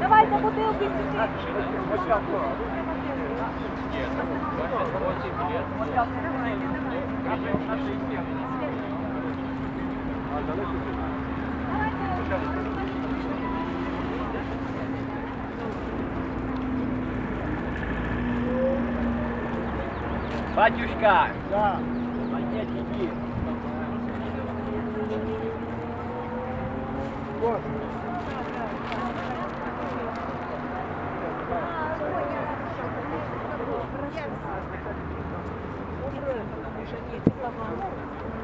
Давайте бутилки сюди. Батюшка! Да. Нет, иди.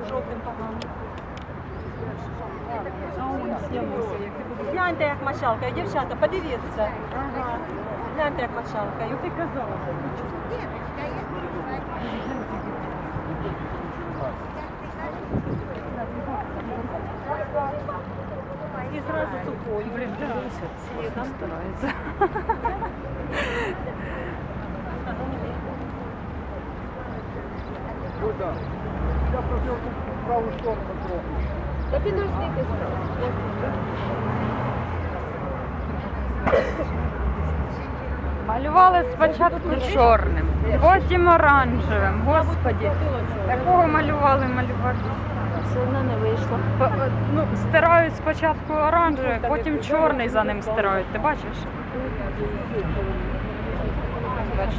Жовтим погано. Гляньте, як мочалка, дівчата, подивіться. Гляньте, як мочалка. І ти казала. І зразу сухою. Блін, слідом старається. Куда? Я просил в правую сторону трохи. Та підождите справді. Малювали спочатку чорним, потім оранжевим. Господі, такого малювали малювати. Все одно не вийшло. Ну, стирають спочатку оранжевий, потім чорний за ним стирають. Ти бачиш? Бачиш,